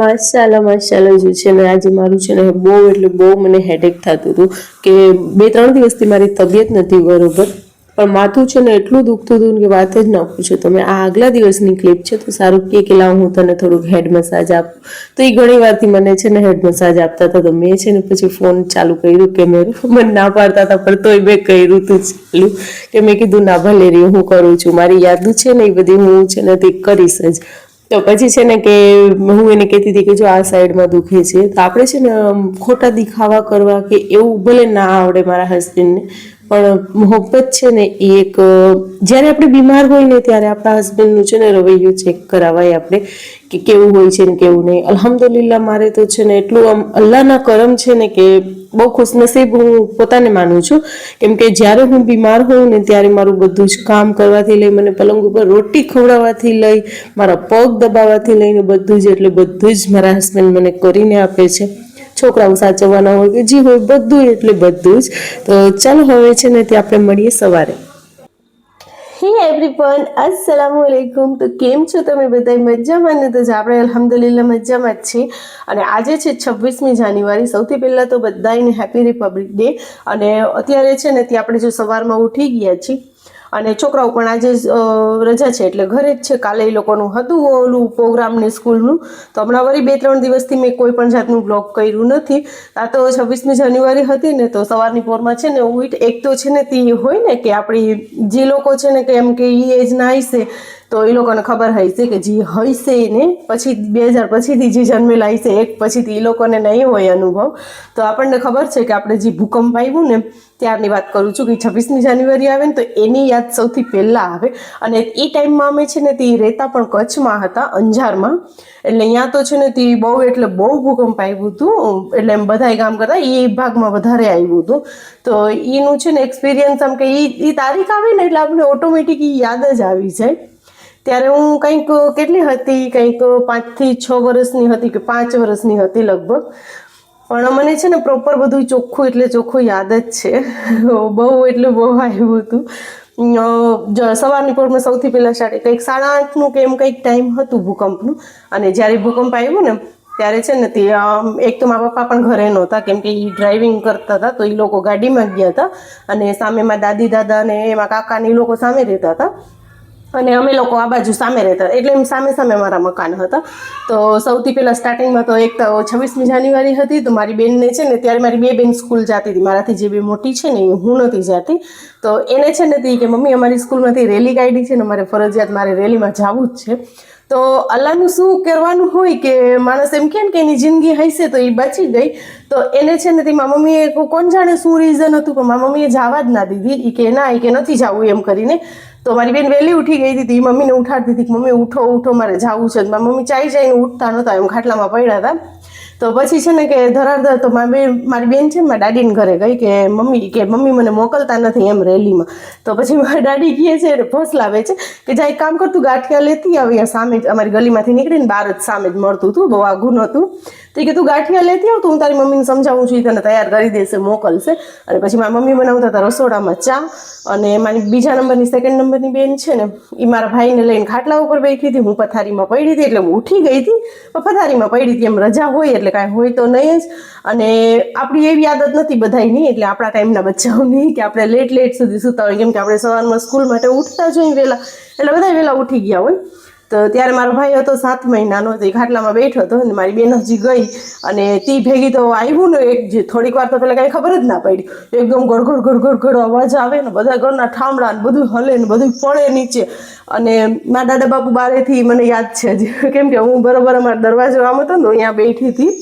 માશાલા માશાલા જે છે ને આજે મારું છે ને બહુ એટલે બહુ મને હેડેક થતું હતું કે બે ત્રણ દિવસથી મારી તબિયત નથી બરોબર, પણ માથું છે ને એટલું દુખતું હતું કે વાત જ ન પૂછો. તમે આ આગલા દિવસની ક્લિપ છે, તો સારું કે કે લાવ, હું તને થોડુંક હેડ મસાજ આપું. તો એ ઘણી વારથી મને છે ને હેડ મસાજ આપતા હતા, તો મેં છે ને પછી ફોન ચાલુ કર્યું કેમેરો મને ના પાડતા હતા, પણ તોય મેં કર્યું તું ચાલુ. કે મેં કીધું, ના ભલે રે, હું કરું છું. મારી યાદ છે ને એ બધી હું છે ને તે કરીશ જ. તો પછી છે ને કે હું એને કહેતી હતી કે જો આ સાઈડમાં દુખે છે, તો આપણે છે ને ખોટા દિખાવા કરવા કે એવું ભલે ના આવડે મારા હસબન્ડને પણ મોહબ્બત છે ને એ એક જ્યારે આપણે બીમાર હોય ને ત્યારે આપણા હસબન્ડનું છે ને રવૈયું ચેક કરાવાય આપણે કે કેવું હોય છે ને કેવું નહીં. અલહમદુલિલ્લા મારે તો છે ને એટલું આમ અલ્લાહના કરમ છે ને કે બહુ ખુશનસીબ હું પોતાને માનું છું. કેમ કે જ્યારે હું બીમાર હોઉં ને ત્યારે મારું બધું જ કામ કરવાથી લઈ, મને પલંગ ઉપર રોટી ખવડાવવાથી લઈ, મારા પગ દબાવવાથી લઈને બધું જ, એટલે બધું જ મારા હસબન્ડ મને કરીને આપે છે. છોકરાઓ સાચવવાના હોય કે જી હોય બધું એટલે બધું જ. તો ચાલો હવે છે ને તે આપણે મળીએ સવારે. હે એવરીવન અસલામુ અલૈકુમ તો કેમ છો તમે બધા? મજામાં ને? તો આપણે અલહમદુલિલ્લા મજામાં જ છીએ. અને આજે છે છવ્વીસમી જાન્યુઆરી. સૌથી પહેલાં તો બધાને હેપી રિપબ્લિક ડે અને અત્યારે છે ને ત્યાં આપણે જો સવારમાં ઉઠી ગયા છીએ. અને છોકરાઓ પણ આજે રજા છે એટલે ઘરે જ છે. કાલે એ લોકોનું હતું ઓલું પ્રોગ્રામ ને સ્કૂલનું. તો હમણાં વળી બે, ત્રણ દિવસથી મેં કોઈ પણ જાતનું બ્લોગ કર્યું નથી. આ તો છવ્વીસમી જાન્યુઆરી હતી ને, તો સવારની પોરમાં છે ને ઉઠ એક તો છે ને, તે હોય ને કે આપણી જે લોકો છે ને, કે એમ કે એ એજના હશે તો એ લોકોને ખબર હશે કે જે હશે ને, પછી બે હજાર પછીથી જે જન્મેલા હશે એક પછીથી એ લોકોને નહીં હોય અનુભવ. તો આપણને ખબર છે કે આપણે જે ભૂકંપ આવ્યું ને, ત્યારની વાત કરું છું કે છવ્વીસમી જાન્યુઆરી આવે ને, તો એની યાદ સૌથી પહેલાં આવે. અને એ ટાઈમમાં અમે છે ને, તે રહેતા પણ કચ્છમાં હતા, અંજારમાં. એટલે અહીંયા તો છે ને, તે બહુ એટલે બહુ ભૂકંપ આવ્યું હતું. એટલે એમ બધાય કામ કરતા એ ભાગમાં વધારે આવ્યું હતું. તો એનું છે ને એક્સપિરિયન્સ આમ કે એ તારીખ આવે ને, એટલે આપણે ઓટોમેટિક એ યાદ જ આવી જાય. ત્યારે હું કંઈક કેટલી હતી? કંઈક પાંચથી છ વર્ષની હતી કે પાંચ વર્ષની હતી લગભગ. પણ મને છે ને પ્રોપર બધું ચોખ્ખું એટલે ચોખ્ખું યાદ જ છે. બહુ એટલે બહુ આવ્યું હતું. સવારની પોરમાં સૌથી પહેલાં સાડી કંઈક સાડા આઠનું કે એમ કંઈક ટાઈમ હતું ભૂકંપનું. અને જ્યારે ભૂકંપ આવ્યો ને, ત્યારે છે ને તે એક તો મારા પપ્પા પણ ઘરે નહોતા, કેમ કે એ ડ્રાઇવિંગ કરતા હતા, તો એ લોકો ગાડીમાં ગયા હતા. અને સામેમાં દાદી, દાદા ને એમાં કાકાને એ લોકો સામે રહેતા હતા. અને અમે લોકો આ બાજુ સામે રહેતા. એટલે એમ સામે સામે મારા મકાન હતા. તો સૌથી પહેલાં સ્ટાર્ટિંગમાં તો એક તો છવ્વીસમી જાન્યુઆરી હતી, તો મારી બેનને છે ને ત્યારે મારી બે બેન સ્કૂલ જતી હતી. મારાથી જે બે મોટી છે ને એ હું નથી જતી. તો એને છે ને કે, મમ્મી, અમારી સ્કૂલમાંથી રેલી કાઢી છે ને મારે ફરજિયાત મારે રેલીમાં જવું જ છે. તો અલ્લાહનું શું કરવાનું હોય કે માણસ એમ કે એની જિંદગી હશે તો એ બચી ગઈ. તો એને છે ને મારા મમ્મીએ કો- કોણ જાણે શું રીઝન હતું, પણ મારા મમ્મીએ જવા જ ના દીધી. એ કે, ના એ કે નથી જવું, એમ કરીને તો મારી બેન વહેલી ઉઠી ગઈ હતી. મમ્મીને ઉઠાડતી હતી મમ્મી ઉઠો ઉઠો, મારે જવું છે. મારી મમ્મી ચાઈ જઈને ઉઠતા નહોતા, એમ ખાટલામાં પડ્યા હતા. તો પછી છે ને કે ધરાધર તો મારી બેન મારી બેન છે મારા દાદીને ઘરે ગઈ કે મમ્મી કે મમ્મી મને મોકલતા નથી એમ રેલીમાં. તો પછી મારી દાદી કહે છે ભોસ લાવે છે કે જાય કામ કરતું ગાંઠિયા લેતી આવી સામે જ, અમારી ગલીમાંથી નીકળીને બહાર જ સામે જ મળતું હતું, બહુ આઘું નહોતું તો કે તું ગાંઠિયા લેતી આવ, તો હું તારી મમ્મીને સમજાવું છું તને તૈયાર કરી દેશે, મોકલશે. અને પછી મારી મમ્મી બનાવતા હતા રસોડામાં ચા, અને મારી બીજા નંબરની સેકન્ડ નંબરની બેન છે ને એ મારા ભાઈને લઈને ખાટલા ઉપર બેઠી હતી, હું પથારીમાં પડી હતી, એટલે હું ઉઠી ગઈ હતી, પણ પથારીમાં પડી હતી, એમ રજા હોય, એટલે કાંઈ હોય તો નહીં જ. અને આપણી એવી આદત નથી બધાની એટલે આપણા ટાઈમના બચ્ચાઓની કે આપણે લેટ લેટ સુધી સૂતા હોય, કેમ કે આપણે સવારમાં સ્કૂલ માટે ઉઠતા જ હોય વહેલા એટલે બધા વહેલા ઉઠી ગયા હોય. તો ત્યારે મારો ભાઈ હતો સાત મહિનાનો, તો એ ખાટલામાં બેઠો હતો અને મારી બેન હજી ગઈ અને તી ભેગી તો આવ્યું ને એક જે થોડીક વાર તો પેલા કાંઈ ખબર જ ના પડી. એકદમ ગડગડ ગડગડ ગડ અવાજ આવે ને બધા ઘરના ઠામડા ને બધું હલે ને બધું પડે નીચે. અને મારા દાદા બાપુ બારેથી મને યાદ છે કેમ કે હું બરોબર અમારા દરવાજો આમ હતો ને અહીંયા બેઠી હતી.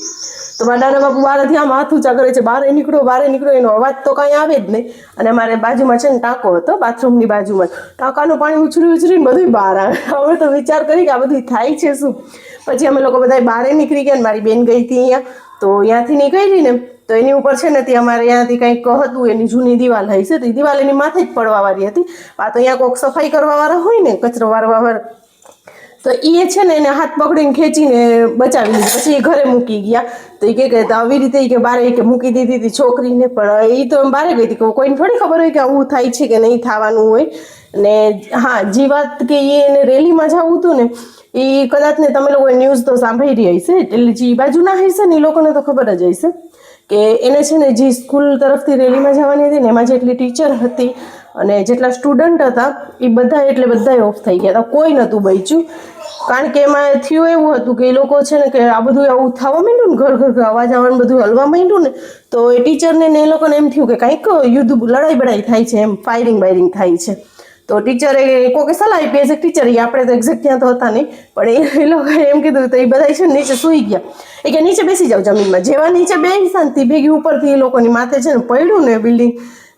તો મારા દાદા બાપુ બહારથી આમ હાથ ઊંચા કરે છે. બહાર નીકળો બહાર નીકળો, એનો અવાજ તો કાંઈ આવે જ નહીં. અને અમારે બાજુમાં છે ને ટાંકો હતો, બાથરૂમની બાજુમાં. ટાંકાનું પાણી ઉછળી ઉછળીને બધું બહાર આવે. હવે તો વિચાર કરી કે આ બધું થાય છે શું? પછી અમે લોકો બધા બહાર નીકળી ગયા ને મારી બેન ગઈ હતી અહીંયા. તો ત્યાંથી નીકળી ને, તો એની ઉપર છે ને તે અમારે અહીંયાથી કંઈક હતું, એની જૂની દિવાલ હશે. તો એ દિવાલ એની માથે જ પડવાવાળી હતી. આ તો અહીંયા કોઈક સફાઈ કરવાવાળા હોય ને, કચરો વારવા તો એ છે ને એને હાથ પકડીને ખેંચીને બચાવી લીધી. પછી એ ઘરે મૂકી ગયા. તો એ કે આવી રીતે કે બારે કે મૂકી દીધી હતી છોકરીને. પણ એ તો એમ બારે ગઈ હતી કે કોઈને થોડી ખબર હોય કે આવું થાય છે કે નહીં થવાનું હોય. ને હા, જે વાત કે એને રેલીમાં જવું હતું ને એ કદાચ ને તમે લોકો ન્યૂઝ તો સાંભળી રહી હશે. એટલે જે બાજુના હશે ને એ લોકોને તો ખબર જ હશે. કે એને છે ને જે સ્કૂલ તરફથી રેલીમાં જવાની હતી ને એમાં જેટલી ટીચર હતી અને જેટલા સ્ટુડન્ટ હતા એ બધા એટલે બધા ઓફ થઈ ગયા હતા. કોઈ નહોતું બચ્યું. કારણ કે એમાં થયું એવું હતું કે એ લોકો છે ને કે આ બધું આવું થવા માંડ્યું ને, ઘર ઘર અવાજ આવવાનું બધું હલવા માંડ્યું ને, તો એ ટીચરને એ લોકોને એમ થયું કે કંઈક યુદ્ધ લડાઈ બડાઈ થાય છે એમ ફાયરિંગ બાયરિંગ થાય છે. તો ટીચરે કોકે સલાહ આપી એઝ ટીચર એ આપણે તો એક્ઝેક્ટ ત્યાં તો હતા નહીં, પણ એ લોકોએ એમ કીધું તો એ બધા છે નીચે સૂઈ ગયા. એ કે નીચે બેસી જાઓ જમીનમાં. જેવા નીચે બે શાંતિ ભેગી ઉપરથી એ લોકોની માથે છે ને પડ્યું ને બિલ્ડિંગ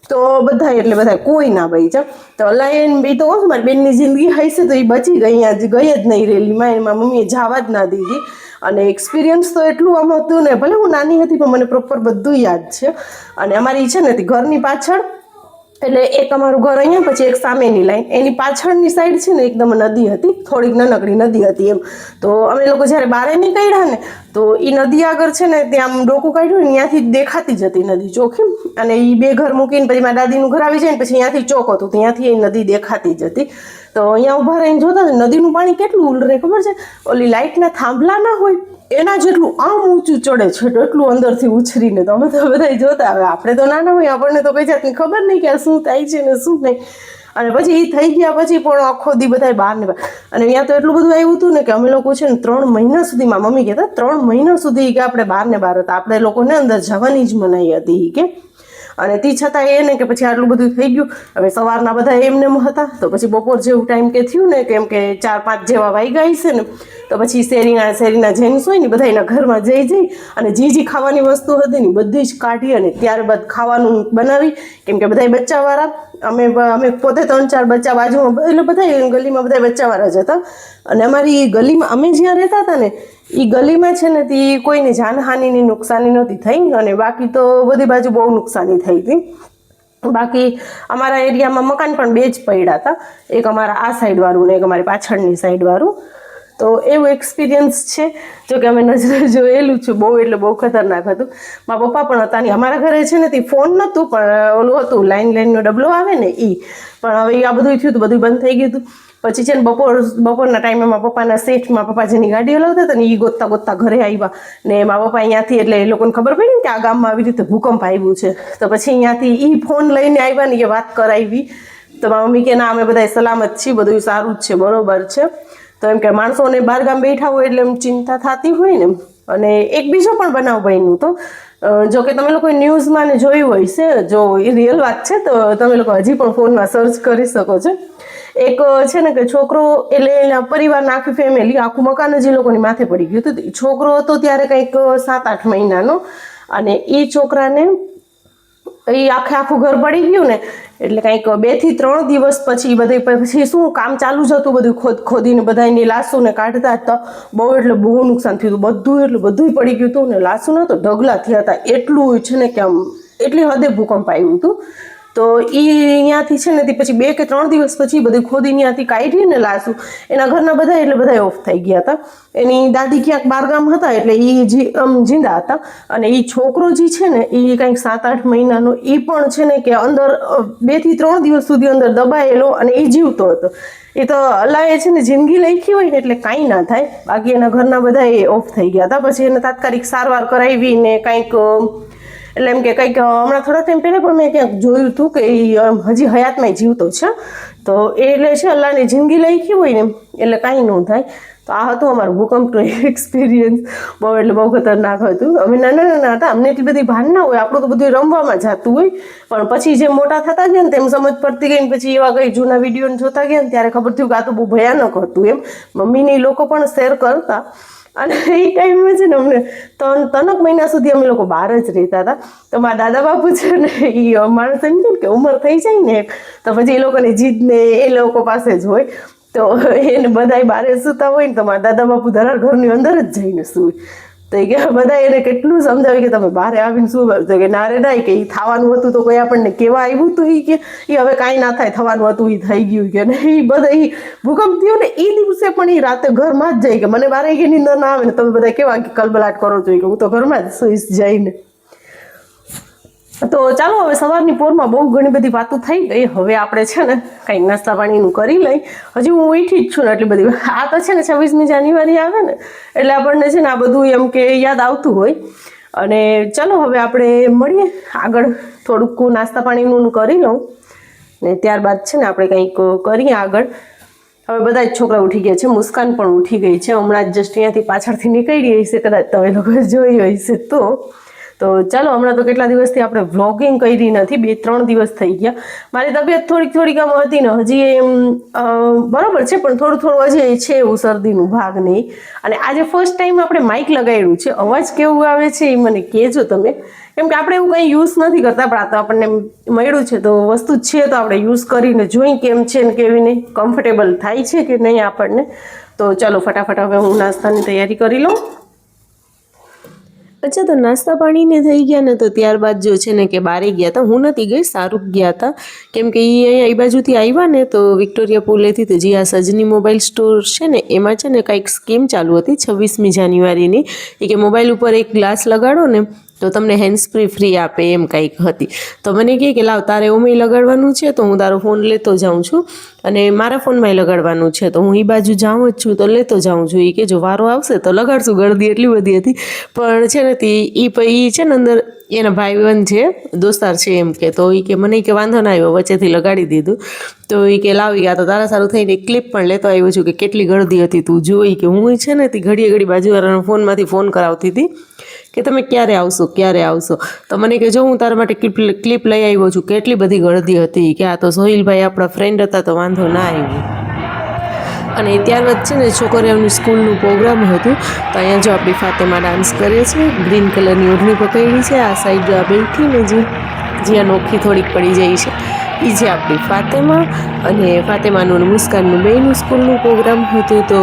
તો બધા એટલે બધા કોઈ ના ભાઈ છે તો લાયન બી તો મારી બેનની જિંદગી હશે તો એ બચી ગઈ આજે ગઈ જ નહીં રેલીમાં એમાં મમ્મીએ જવા જ ના દીધી. અને એક્સપિરિયન્સ તો એટલું આમ હતું ને, ભલે હું નાની હતી, પણ મને પ્રોપર બધું યાદ છે. અને અમારી છે ને ઘરની પાછળ એટલે એક અમારું ઘર અહીંયા, પછી એક સામેની લાઈન એની પાછળની સાઈડ છે ને, એકદમ નદી હતી. થોડીક નાનકડી નદી હતી એમ. તો અમે લોકો જ્યારે બારે નીકળ્યા ને, તો એ નદી આગળ છે ને, ત્યાં આમ ડોકું કાઢ્યું ને, ત્યાંથી દેખાતી જ હતી નદી ચોખીમ અને એ બે ઘર મૂકીને પછી મારા દાદીનું ઘર આવી જાય ને, પછી ત્યાંથી ચોક હતું. ત્યાંથી એ નદી દેખાતી જ હતી. તો અહીંયા ઊભા રહીને જોતા નદીનું પાણી કેટલું ઉલરે, ખબર છે? ઓલી લાઇટના થાંભલા ના હોય? એના જેટલું આમ ઊંચું ચડે છે, એટલું અંદરથી ઉછરીને તો અમે તો બધા જોતા. હવે આપણે તો નાના હોય, આપણને તો કઈ જાતની ખબર નહીં કે આ શું થાય છે ને શું નહીં. અને પછી એ થઈ ગયા પછી પણ આખો દી બધા બહાર ને અને ત્યાં તો એટલું બધું આવ્યું હતું ને કે અમે લોકો છે ને ત્રણ મહિના સુધીમાં મમ્મી કહેતા, ત્રણ મહિના સુધી કે આપણે બહાર ને બહાર હતા. આપણે લોકોને અંદર જવાની જ મનાઈ હતી કે. અને તે છતાં એ ને કે પછી આટલું બધું થઈ ગયું, હવે સવારના બધા એમને હતા, તો પછી બપોર જેવું ટાઈમ કે થયું ને, કેમ કે ચાર પાંચ જેવા વાગ્યા હશે ને, તો પછી શેરીના શેરીના જેન્ટ્સ હોય ને બધા એના ઘરમાં જઈ જઈ અને જે જે ખાવાની વસ્તુ હતી ને, બધી જ કાઢી અને ત્યારબાદ ખાવાનું બનાવી, કેમ કે બધા બચ્ચાવાળા, અમે અમે પોતે ત્રણ ચાર બચ્ચા બાજુમાં, એટલે બધા ગલીમાં બધા બચ્ચાવાળા જ હતા. અને અમારી ગલીમાં અમે જ્યાં રહેતા હતા ને એ ગલીમાં છે ને તે કોઈને જાનહાનિની નુકસાની નહોતી થઈ અને બાકી તો બધી બાજુ બહુ નુકસાની થઈ હતી. બાકી અમારા એરિયામાં મકાન પણ બે જ પડ્યા હતા. એક અમારા આ સાઈડવાળું ને એક અમારી પાછળની સાઈડવાળું તો એવું એક્સપિરિયન્સ છે. જો કે અમે નજરે જોયેલું છું, બહુ એટલે બહુ ખતરનાક હતું. મારા પપ્પા પણ હતા નહીં. અમારા ઘરે છે ને તે ફોન નહોતું, પણ ઓલું હતું લાઈન લાઈનનો ડબલો આવે ને એ પણ હવે આ બધું થયું હતું બધું બંધ થઈ ગયું હતું. પછી છે ને બપોર, બપોરના ટાઈમે મારા પપ્પાના સેટમાં પપ્પા જેની ગાડી હલાવતા હતા ને એ ગોતતા ગોતતા ઘરે આવ્યા. ને મારા પપ્પા અહીંયાથી એટલે એ લોકોને ખબર પડી ને કે આ ગામમાં આવી રીતે ભૂકંપ આવ્યું છે. તો પછી અહીંયાથી એ ફોન લઈને આવ્યા ને એ વાત કરાવી. તો મારા મમ્મી કે, ના, અમે બધા સલામત છીએ બધું સારું જ છે, બરોબર છે. તો એમ કે માણસોને બહાર ગામ બેઠા હોય એટલે એમ ચિંતા થતી હોય ને અને એક બીજો પણ બનાવ બન્યું તો. જો કે તમે લોકો ન્યૂઝમાં ને જોયું હોય છે જો એ રિયલ વાત છે, તો તમે લોકો હજી પણ ફોનમાં સર્ચ કરી શકો છો. એક છે ને કે છોકરો એટલે એના પરિવારના આખી ફેમિલી આખું મકાન જ એ લોકોની માથે પડી ગયું હતું. છોકરો હતો ત્યારે કંઈક સાત, આઠ મહિનાનો. અને એ છોકરાને એ આખે આખું ઘર પડી ગયું ને, એટલે કંઈક બેથી ત્રણ દિવસ પછી બધે પછી શું કામ ચાલુ જ હતું બધું ખોદ, ખોદીને બધાની ને કાઢતા હતા બહુ એટલે બહુ નુકસાન થયું હતું. બધું એટલે બધું પડી ગયું હતું ને લાસુના તો ઢગલા થયા હતા. એટલું છે ને કે આમ, એટલી હદે ભૂકંપ આવ્યું હતું. તો એ અહીંયાથી છે ને તે પછી બે કે ત્રણ દિવસ પછી બધું ખોદી ત્યાંથી કાઢી ને લાશું. એના ઘરના બધા એટલે બધા ઓફ થઈ ગયા હતા. એની દાદી ક્યાંક બારગામ હતા એટલે એ જી આમ જીંદા હતા. અને એ છોકરો જે છે ને એ કંઈક સાત આઠ મહિનાનો એ પણ છે ને કે અંદર બેથી ત્રણ દિવસ સુધી અંદર દબાયેલો અને એ જીવતો હતો. એ તો અલાએ છે ને જિંદગી લખી હોય ને એટલે કાંઈ ના થાય. બાકી એના ઘરના બધા એ ઓફ થઈ ગયા હતા. પછી એને તાત્કાલિક સારવાર કરાવી ને કંઈક એટલે એમ કે કંઈક હમણાં થોડા ટાઈમ પહેલાં પણ મેં ક્યાંક જોયું હતું કે એ હજી હયાતમાં જીવતો છે. તો એ એટલે છે અલ્લાહની જિંદગી લખી હોય ને, એટલે કાંઈ ન થાય. તો આ હતું અમારું ભૂકંપનું એક્સપિરિયન્સ બહુ એટલે બહુ ખતરનાક હતું. અમે નાના નાના હતા, અમને એટલી બધી ભાન ના હોય. આપણું તો બધું રમવામાં જતું હોય. પણ પછી જે મોટા થતા ગયા ને, તેમ સમજ પડતી ગઈ ને, પછી એવા કંઈ જૂના વીડિયો જોતા ગયા ને, ત્યારે ખબર થયું કે આ તો બહુ ભયાનક હતું એમ. મમ્મીને લોકો પણ શેર કરતા. અને એ ટાઈમમાં છે ને અમને ત્રણ, ત્રણક મહિના સુધી અમે લોકો બહાર જ રહેતા હતા. તો મારા દાદા બાપુ છે ને એ માણસ એમ કે ઉંમર થઈ જાય ને તો પછી એ લોકોની જીદ ને એ લોકો પાસે જ હોય. તો એને બધાય બહાર સૂતા હોય ને તો મારા દાદા બાપુ ધરાર ઘરની અંદર જ જઈને સૂય. તો કે બધા એને કેટલું સમજાવ્યું કે તમે બહાર આવીને શું તો કે ના રે ના કે એ થવાનું હતું તો કોઈ આપણને કેવા આવ્યું હતું એ કે? એ હવે કાંઈ ના થાય, થવાનું હતું એ થઈ ગયું કે ને એ બધા એ ભૂકંપ થયો ને એ દિવસે પણ એ રાતે ઘરમાં જ જાય કે મને બારે કે નીંદર ના આવે ને તમે બધા કેવા કલબલાટ કરો છો કે હું તો ઘરમાં જ સુઈશ જઈને. તો ચાલો, હવે સવારની પોરમાં બહુ ઘણી બધી વાતો થઈ ગઈ. હવે આપણે છે ને કંઈક નાસ્તા પાણીનું કરી લઈ. હજી હું ઉઠી જ છું ને એટલી બધી. આ તો છે ને છવ્વીસમી જાન્યુઆરી આવે ને, એટલે આપણને છે ને આ બધું એમ કે યાદ આવતું હોય. અને ચાલો, હવે આપણે મળીએ. આગળ થોડુંક નાસ્તા પાણીનું કરી લઉં. ને ત્યારબાદ છે ને આપણે કંઈક કરીએ આગળ. હવે બધા જ છોકરા ઉઠી ગયા છે. મુસ્કાન પણ ઉઠી ગઈ છે. હમણાં જ જસ્ટ અહીંયાથી પાછળથી નીકળી હશે. કદાચ તમે લોકો જોઈ હશે તો. તો ચાલો, હમણાં તો કેટલા દિવસથી આપણે વ્લોગિંગ કરી નથી, બે, ત્રણ દિવસ થઈ ગયા. મારી તબિયત થોડીક થોડીક આમ હતી ને, હજી એમ બરાબર છે, પણ થોડું થોડું હજી છે એવું શરદીનું ભાગ નહીં. અને આજે ફર્સ્ટ ટાઈમ આપણે માઇક લગાવેલું છે. અવાજ કેવું આવે છે એ મને કહેજો તમે. કેમ કે આપણે એવું કંઈ યુઝ નથી કરતા, પણ આ તો આપણને મળ્યું છે. તો વસ્તુ છે તો આપણે યુઝ કરીને જોઈ કેમ છે ને કેવી નહીં કમ્ફર્ટેબલ થાય છે કે નહીં આપણને. તો ચાલો, ફટાફટ હવે હું નાસ્તાની તૈયારી કરી લઉં. અચ્છા, તો નાસ્તા પાણીને થઈ ગયા ને તો ત્યારબાદ જો છે ને કે બારે ગયા હતા હું નથી ગઈ, શાહરૂખ ગયા હતા કેમ કે એ અહીંયા એ બાજુથી આવ્યા ને તો વિક્ટોરિયા પુલેથી તો જે આ સજની મોબાઈલ સ્ટોર છે ને, એમાં છે ને કંઈક સ્કીમ ચાલુ હતી છવ્વીસમી જાન્યુઆરીની. એ કે મોબાઈલ ઉપર એક ગ્લાસ લગાડો ને તો તમને હેન્ડ ફ્રી ફ્રી આપે એમ કંઈક હતી. તો મને કહે કે, લાવ તારે ઓમે લગાડવાનું છે, તો હું તારો ફોન લેતો જાઉં છું. અને મારા ફોનમાં લગાડવાનું છે, તો હું એ બાજુ જાઉં જ છું, તો લેતો જાઉં છું. એ કે, જો વારો આવશે, તો લગાડશું, ગળદી એટલી બધી હતી. પણ છે ને, તે એ પછી છે ને અંદર એના ભાઈબંધ છે, દોસ્તાર છે એમ કે, તો એ કે, મને કે વાંધો ના આવ્યો, વચ્ચેથી લગાડી દીધું. તો એ કે, લાવી ગયા તો તારા સારું થઈને એક ક્લિપ પણ લેતો આવ્યો છું કે કેટલી ગળદી હતી તું જોઈ કે હું છે ને, તે ઘડીએ ઘડી બાજુવાળાના ફોનમાંથી ફોન કરાવતી હતી. કે તમે ક્યારે આવશો ક્યારે આવશો? તો મને કે જો હું તારા માટે ક્લિપ ક્લિપ લઈ આવ્યો છું, કેટલી બધી ગળદી હતી કે આ તો સોહિલભાઈ આપણા ફ્રેન્ડ હતા, તો વાંધો ના આવ્યો. અને ત્યારબાદ છે ને છોકરીઓની સ્કૂલનું પ્રોગ્રામ હતું, તો અહીંયા જો આપણી ફાતેમાં ડાન્સ કરે છે ગ્રીન કલરની ઓઢણી પકડી છે, આ સાઈડ આ બેઠી ને જે જ્યાં નોખી થોડીક પડી જાય છે. એ આપણી ફાતેમા અને ફાતેમાનું મુસ્કાનનું બેયનું સ્કૂલનું પ્રોગ્રામ હતું તો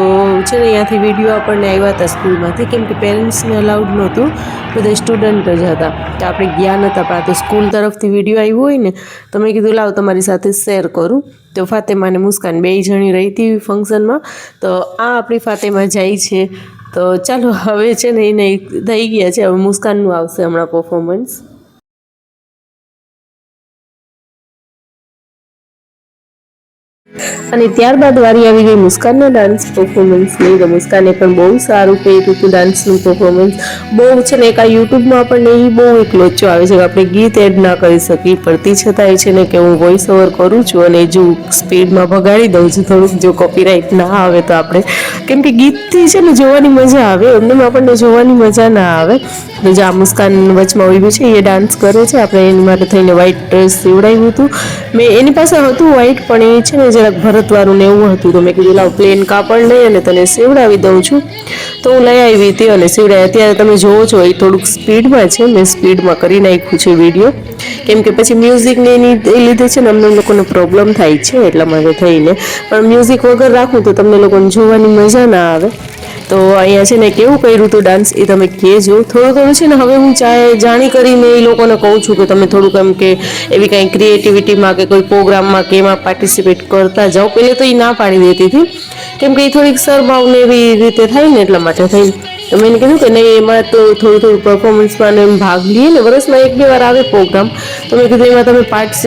છે ને અહીંયાથી વીડિયો આપણને આવ્યા હતા સ્કૂલમાંથી કેમ કે પેરેન્ટ્સને અલાઉડ નહોતું, બધા સ્ટુડન્ટ જ હતા. તો આપણે ગયા નહોતા પણ આ તો સ્કૂલ તરફથી વીડિયો આવ્યો હોય ને, તો મેં કીધું લાવ તમારી સાથે શેર કરું. તો ફાતેમા મુસ્કાન બે જણી રહી હતી ફંક્શનમાં. તો આ આપણી ફાતેમા જાય છે. તો ચાલો હવે છે ને એને થઈ ગયા છે. હવે મુસ્કાનનું આવશે હમણાં પરફોર્મન્સ અને ત્યારબાદ વારી આવી ગઈ મુસ્કાનના ડાન્સ પરફોર્મન્સની તો મુસ્કાને પણ બહુ સારું કર્યું હતું ડાન્સનું પરફોર્મન્સ બહુ છે ને એક આ યુટ્યુબમાં આપણને એ બહુ એક લોચો આવે છે કે આપણે ગીત એડ ના કરી શકીએ. પણ તે છતાં એ છે ને કે હું વોઇસ ઓવર કરું છું અને જો સ્પીડમાં ભગાડી દઉં છું થોડુંક, જો કોપીરાઇટ ના આવે તો આપણે. કેમ કે ગીતથી છે ને જોવાની મજા આવે એમને આપણને જોવાની મજા ના આવે. તો જે આ મુસ્કાન વચમાં ઊભી છે એ ડાન્સ કરે છે. આપણે એની માટે થઈને વ્હાઇટ ડ્રેસ સીવડાવ્યું હતું. મેં એની પાસે હતું વ્હાઇટ પણ એ છે ને જરાક ભરતવાળું ને એવું હતું, તો મેં કીધું, લાવ પ્લેન કાપડ લઈ અને તને સીવડાવી દઉં છું. તો હું લઈ આવી હતી અને સીવડાવી અત્યારે તમે જોવો છો, એ થોડુંક સ્પીડમાં છે, મેં સ્પીડમાં કરી નાખ્યું છે વીડિયો. કેમ કે પછી મ્યુઝિકને એની એ લીધે છે ને અમને લોકોને પ્રોબ્લેમ થાય છે એટલા માટે થઈને. પણ મ્યુઝિક વગર રાખું તો તમને લોકોને જોવાની મજા ના આવે. તો અહીંયા છે ને કેવું કર્યું હતું ડાન્સ એ તમે કહેજો. થોડું થોડું છે ને હવે હું ચાહે જાણી કરીને એ લોકોને કહું છું કે તમે થોડુંક એમ કે એવી કાંઈ ક્રિએટિવિટીમાં કે કોઈ પ્રોગ્રામમાં કે એમાં પાર્ટિસિપેટ કરતા જાઓ. પહેલે તો એ ના પાડી દેતી હતી. કેમ કે એ થોડીક સરભાવને એવી રીતે થાય ને એટલા માટે થઈ. તો મેં કીધું કે નહીં, એમાં તો થોડું થોડું પરફોર્મન્સમાં એમ ભાગ લઈએ ને. વર્ષમાં એક બે વાર આવે પ્રોગ્રામ તો મેં કીધું એમાં તમે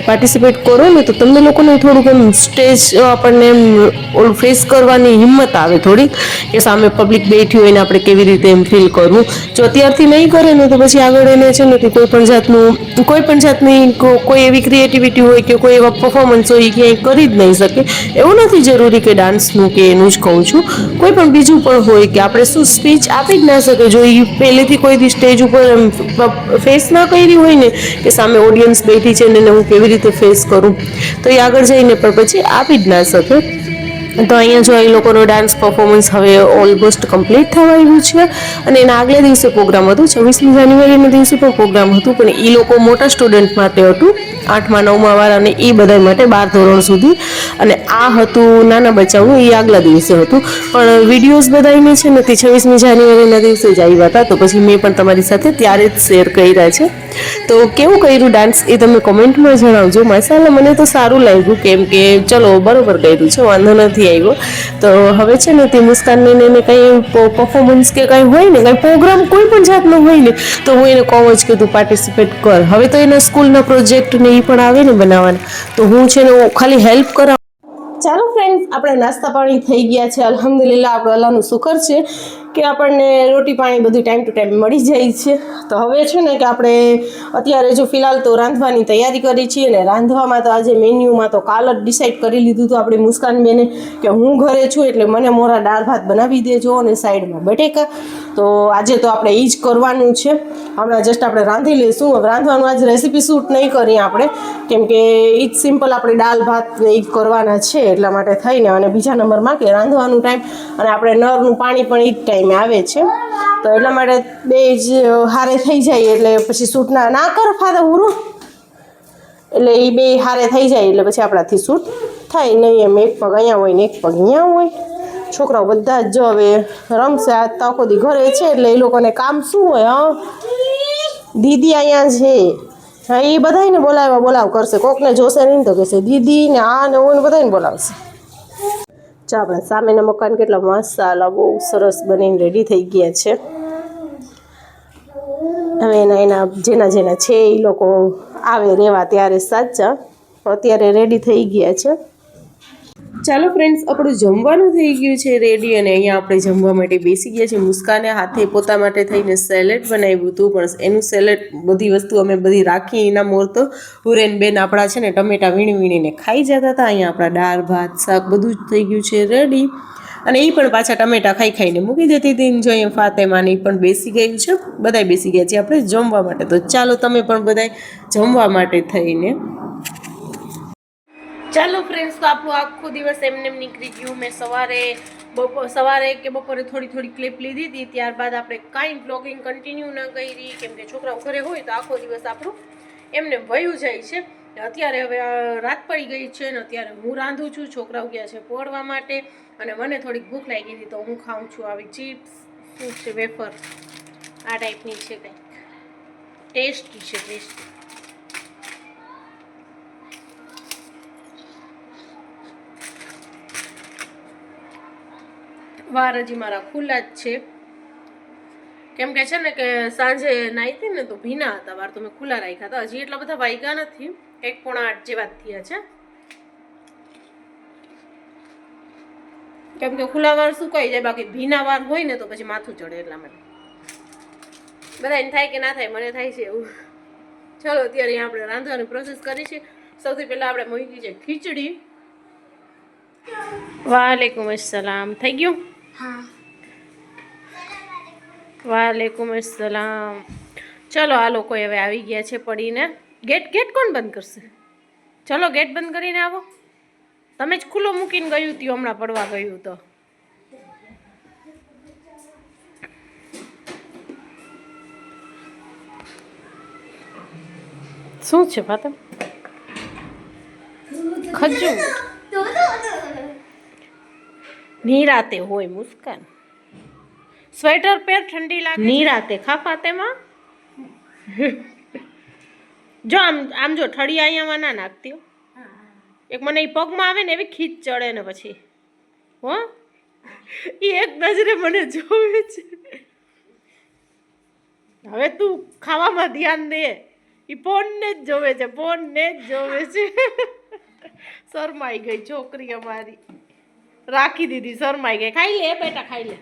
પાર્ટિસિપેટ કરો ને, તો તમને લોકોને થોડુંક એમ સ્ટેજ આપણને એમ ઓલું ફેસ કરવાની હિંમત આવે થોડીક કે સામે પબ્લિક બેઠી હોય ને આપણે કેવી રીતે એમ ફીલ કરવું. જો અત્યારથી નહીં કરે ને, તો પછી આગળ એને છે ને કે કોઈ પણ જાતનું, કોઈ પણ જાતની કોઈ એવી ક્રિએટિવિટી હોય કે કોઈ એવા પરફોર્મન્સ હોય ક્યાંય કરી જ નહીં શકે. એવું નથી જરૂરી કે ડાન્સનું કે એનું જ કહું છું. કોઈ પણ બીજું પણ હોય કે આપણે શું સ્પીચ આપી જ ના શકે. જો એ પહેલેથી કોઈ સ્ટેજ ઉપર એમ ફેસ ના કરી હોય ને, કે સામે ઓડિયન્સ બેઠી છે ને એને હું કેવી રીતે ફેસ કરું? તો એ આગળ જઈને પણ પછી આપી જ ના શકે. તો અહીંયા જો એ લોકોનો ડાન્સ પરફોર્મન્સ હવે ઓલમોસ્ટ કમ્પ્લીટ થવા આવ્યું છે અને એના આગલા દિવસે પ્રોગ્રામ હતું, છવ્વીસમી જાન્યુઆરીના દિવસે પણ પ્રોગ્રામ હતું, પણ એ લોકો મોટા સ્ટુડન્ટ માટે હતું, આઠમા, નવમા વાળા અને એ બધા માટે બાર ધોરણ સુધી. અને આ હતું નાના બચ્ચાઓનું એ આગલા દિવસે હતું. પણ વિડીયોઝ બધાને છે ને તે છવ્વીસમી જાન્યુઆરીના દિવસે જ આવ્યા હતા, તો પછી મેં પણ તમારી સાથે ત્યારે જ શેર કર્યા છે. તો કેવું કર્યું ડાન્સ એ તમે કોમેન્ટમાં જણાવજો. મસાલા મને તો સારું લાગ્યું, કેમ કે ચલો, બરોબર કર્યું છે, વાંધો નથી આવ્યો. તો હવે છે ને તે મુસ્કાનને એને કંઈ પર્ફોમન્સ કે કંઈ હોય ને, કંઈ પ્રોગ્રામ કોઈ પણ જાતનો હોય ને, તો હું એને કહું જ કે તું પાર્ટિસિપેટ કર. હવે તો એના સ્કૂલના પ્રોજેક્ટ ને એ પણ આવે ને બનાવવાના. તો હું છે ને ખાલી હેલ્પ કરા ચાલો ફ્રેન્ડ્સ આપણે નાસ્તા પાણી થઈ ગયા છે, અલ્હમ્દુલિલ્લાહ, આપણે અલ્લાહનું શુકર છે કે આપણને રોટી પાણી બધું ટાઈમ ટુ ટાઈમ મળી જાય છે. તો હવે છે ને કે આપણે અત્યારે જો ફિલહાલ તો રાંધવાની તૈયારી કરી છીએ ને રાંધવામાં તો આજે મેન્યુમાં તો કાલ જ ડિસાઈડ કરી લીધું હતું આપણી મુસ્કાન બેને કે હું ઘરે છું એટલે મને મોરા દાળ ભાત બનાવી દેજો અને સાઈડમાં બટેકા. તો આજે તો આપણે એ જ કરવાનું છે. હમણાં જસ્ટ આપણે રાંધી લઈશું. રાંધવાનું આજ રેસીપી શૂટ નહીં કરીએ આપણે. કેમ કે એ જ સિમ્પલ આપણે દાળ ભાત એ કરવાના છે એટલા માટે થઈને અને બીજા નંબરમાં કે રાંધવાનું ટાઈમ અને આપણે નળનું પાણી પણ એ જ ટાઈમે આવે છે. તો એટલા માટે બે જ હારે થઈ જાય એટલે પછી સૂટના ના કર ફાદા ઉરું એટલે એ બે હારે થઈ જાય એટલે પછી આપણાથી સૂટ થાય. નહીં એમ એક પગ અહીંયા હોય ને એક પગ અહીંયા હોય. છોકરાઓ બધા જ જો હવે રમશે. આ તો દી ઘરે છે એટલે એ લોકોને કામ શું હોય, હા? દીદી અહીંયા છે. હા એ બધાને બોલાવવા બોલાવ કરશે. કોકને જોશે નહીં તો કહેશે, દીદી ને આ ને હું ને બધાને બોલાવશે. ચા આપણા સામેના મકાન કેટલા મસાલા બહુ સરસ બનીને રેડી થઈ ગયા છે. હવે એના એના જેના જેના છે એ લોકો આવે રહેવા ત્યારે સાચા અત્યારે રેડી થઈ ગયા છે. ચાલો ફ્રેન્ડ્સ આપણું જમવાનું થઈ ગયું છે રેડી અને અહીંયા આપણે જમવા માટે બેસી ગયા છે મુસ્કાને હાથે પોતા માટે થઈને સેલેડ બનાવ્યું હતું, પણ એનું સેલેડ બધી વસ્તુ અમે બધી રાખી એના મોર તો હુરેન બેન આપણા છે ને ટમેટા વીણી વીણીને ખાઈ જતા હતા. અહીંયા આપણા દાળ, ભાત, શાક બધું જ થઈ ગયું છે રેડી અને એ પણ પાછા ટમેટા ખાઈ ખાઈને મૂકી દેતી હતી. જો અહીંયા ફાતેમાને એ પણ બેસી ગયું છે. બધાય બેસી ગયા છે આપણે જમવા માટે. તો ચાલો તમે પણ બધાય જમવા માટે થઈને ચાલો ફ્રેન્ડ્સ તો આપણું આખો દિવસ એમને એમ નીકળી ગયું. મેં સવારે બપોર સવારે કે બપોરે થોડી થોડી ક્લિપ લીધી હતી. ત્યારબાદ આપણે કાંઈ બ્લોગિંગ કન્ટિન્યુ ન કરી. કેમ કે છોકરાઓ ઘરે હોય તો આખો દિવસ આપણું એમને વયું જાય છે. અત્યારે હવે રાત પડી ગઈ છે ને અત્યારે હું રાંધું છું. છોકરાઓ ગયા છે પોળવા માટે. અને મને થોડીક ભૂખ લાગી હતી તો હું ખાઉં છું આવી ચિપ્સ શું છે વેફર? આ ટાઈપની છે કંઈક. ટેસ્ટી છે ટેસ્ટી વાર હજી મારા ખુલ્લા જ છે. કેમ કે છે ને કે સાંજે નાહી હતી ને તો ભીના હતા, વાર તો મેં ખુલ્લા રાખ્યા હતા. હજી એટલા બધા વાગ્યા નથી. એક પોણા આઠ જેવા થયા છે. કેમ કે ખુલ્લા વાર સુકાઈ જાય, બાકી ભીના વાર હોય ને તો પછી માથું ચડે એટલા માટે. બધા એને થાય કે ના થાય, મને થાય છે એવું. ચલો, અત્યારે આપણે રાંધવાની પ્રોસેસ કરી છે. સૌથી પહેલાં આપણે મૂકી છે ખીચડી. વાલેકુમ અસલામ થઈ ગયું? વાલેકુમ અસલામ ચલો આ લોકો હવે આવી ગયા છે પડીને ગેટ ગેટ કોણ બંધ કરશે ચલો ગેટ બંધ કરીને આવો તમે જ ખુલ્લો મૂકીને ગયું હતું હમણાં પડવા ગયું તો શું છે પાતમ ખજૂર નિરાતે હોય મુસ્કાન. સ્વેટર પહેર ઠંડી લાગે નિરાતે ખાફા તેમાં જો આમ આમ જો ઠળી અહીંયામાં ના નાખતી. એક મને એ પગમાં આવે ને એવી ખીચ ચડે ને પછી. હો? એ એક નજરે મને જોવે છે. હવે તું ખાવામાં ધ્યાન દે. એ ફોનને જ જોવે છે, ફોનને જ જોવે છે. શરમાઈ ગઈ છોકરી અમારી. રાખી દીધી શરમાઈ ગઈ. ખાઈ લે બેટા ખાઈ લે.